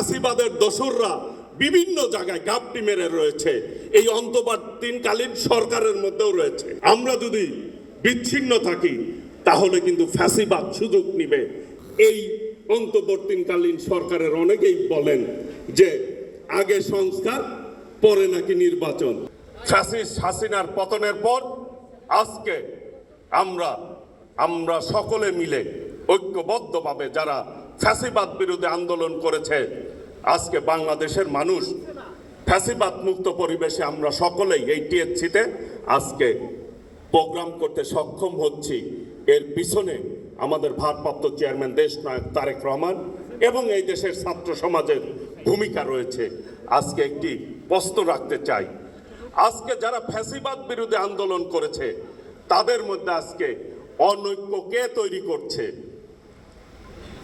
ফ্যাসিবাদের দোসররা বিভিন্ন জায়গায় গাপটি মেরে রয়েছে। এই অন্তর্বর্তীকালীন সরকারের মধ্যেও রয়েছে। আমরা যদি বিচ্ছিন্ন থাকি, তাহলে কিন্তু ফ্যাসিবাদ সুযোগ নিবে। এই অন্তর্বর্তীকালীন সরকারের অনেকেই বলেন যে, আগে সংস্কার, পরে নাকি নির্বাচন। ফ্যাসিস্ট হাসিনার পতনের পর আজকে আমরা আমরা সকলে মিলে ঐক্যবদ্ধভাবে যারা ফ্যাসিবাদ বিরুদ্ধে আন্দোলন করেছে। আজকে বাংলাদেশের মানুষ ফ্যাসিবাদ মুক্ত পরিবেশে আমরা সকলেই এই টিএসসিতে আজকে প্রোগ্রাম করতে সক্ষম হচ্ছি। এর পিছনে আমাদের ভারপ্রাপ্ত চেয়ারম্যান দেশ নায়ক তারেক রহমান এবং এই দেশের ছাত্র সমাজের ভূমিকা রয়েছে। আজকে একটি প্রশ্ন রাখতে চাই। আজকে যারা ফ্যাসিবাদ বিরুদ্ধে আন্দোলন করেছে, তাদের মধ্যে আজকে অনৈক্য কে তৈরি করছে?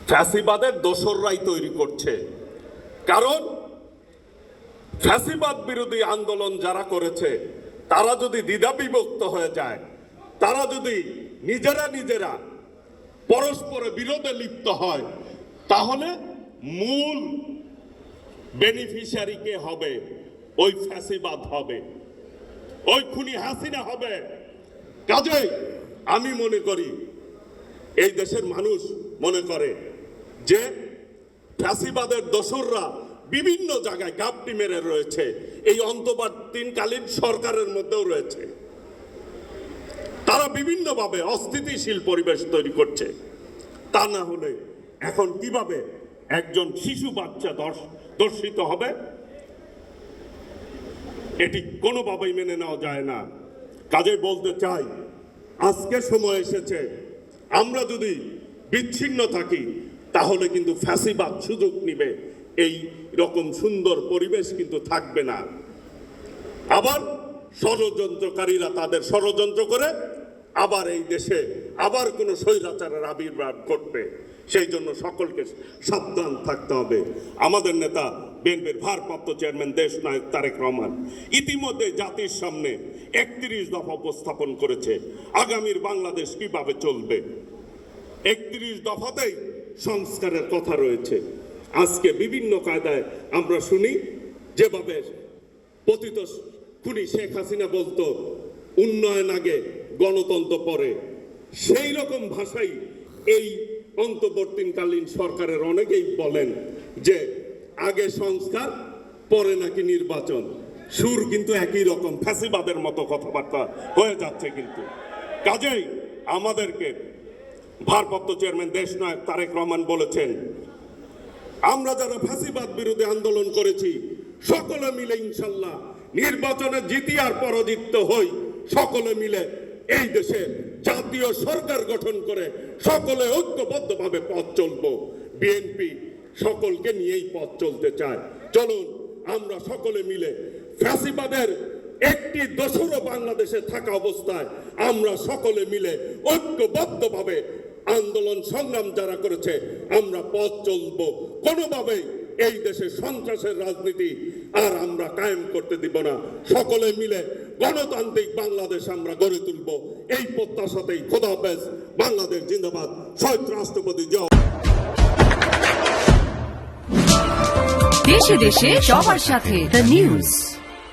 ফ্যাসিবাদের দোসররাই তৈরি করছে। কারণ ফ্যাসিবাদ বিরোধী আন্দোলন যারা করেছে, তারা যদি দ্বিধা বিভক্ত হয়ে যায়, তারা যদি নিজেরা নিজেরা পরস্পরের বিরোধে লিপ্ত হয়, তাহলে মূল বেনিফিশিয়ারি কে হবে? ওই ফ্যাসিবাদ হবে। ওই খুনি হাসিনা হবে। কাজেই আমি মনে করি, এই দেশের মানুষ মনে করে যে ফ্যাসিবাদের দোসররা বিভিন্ন জায়গায় গাপটি মেরে রয়েছে, এই অন্তর্বর্তীকালীন সরকারের মধ্যেও রয়েছে। তারা বিভিন্নভাবে অস্থিতিশীল পরিবেশ তৈরি করছে। তা না হলে এখন কীভাবে একজন শিশু বাচ্চা দর্শ- দর্শিত হবে? এটি কোনোভাবেই মেনে নেওয়া যায় না। কাজে বলতে চাই, আজকে সময় এসেছে। আমরা যদি বিচ্ছিন্ন থাকি তাহলে কিন্তু ফ্যাসিবাদ সুযোগ নিবে। এই রকম সুন্দর পরিবেশ কিন্তু থাকবে না। আবার ষড়যন্ত্রকারীরা তাদের ষড়যন্ত্র করে আবার এই দেশে আবার কোনো স্বৈরাচারের আবির্ভাব ঘটবে। সেই জন্য সকলকে সাবধান থাকতে হবে। আমাদের নেতা বিএনপির ভারপ্রাপ্ত চেয়ারম্যান দেশ নায়ক তারেক রহমান ইতিমধ্যে জাতির সামনে একত্রিশ দফা উপস্থাপন করেছে। আগামীর বাংলাদেশ কীভাবে চলবে? একত্রিশ দফাতেই সংস্কারের কথা রয়েছে। আজকে বিভিন্ন কায়দায় আমরা শুনি, যেভাবে পতিত খুনি শেখ হাসিনা বলতো, উন্নয়ন আগে, গণতন্ত্র পরে। সেই রকম ভাষাই এই অন্তর্বর্তীকালীন সরকারের অনেকেই বলেন যে, আগে সংস্কার, পরে নাকি নির্বাচন। সুর কিন্তু একই রকম, ফ্যাসিবাদের মতো কথাবার্তা হয়ে যাচ্ছে কিন্তু। কাজেই আমাদেরকে ভারপ্রাপ্ত চেয়ারম্যান দেশ নায়ক তারেক রহমান বলেছেন, আমরা যারা ফ্যাসিবাদ বিরোধী আন্দোলন করেছি, সকলে মিলে ইনশাল্লাহ নির্বাচনে জিতি আর পরাজিত হই। সকলে মিলে এই দেশে জাতীয় সরকার গঠন করে সকলে ঐক্যবদ্ধভাবে পথ চলবো। বিএনপি সকলকে নিয়েই পথ চলতে চায়। চলুন, আমরা সকলে মিলে ফ্যাসিবাদের একটি দোসরও বাংলাদেশে থাকা অবস্থায় আমরা সকলে মিলে ঐক্যবদ্ধভাবে আন্দোলন সংগ্রাম যারা করেছে, আমরা পথ চলব। কোনোভাবেই এই দেশে সন্ত্রাসের রাজনীতি আর আমরা কায়েম করতে দিব না। সকলে মিলে গণতান্ত্রিক বাংলাদেশ আমরা গড়ে তুলব। এই প্রত্যাশাতেই খোদা হাফেজ বাংলাদেশ জিন্দাবাদ। শহীদ রাষ্ট্রপতি জয় দেশে দেশে সবার সাথে দ্য নিউজ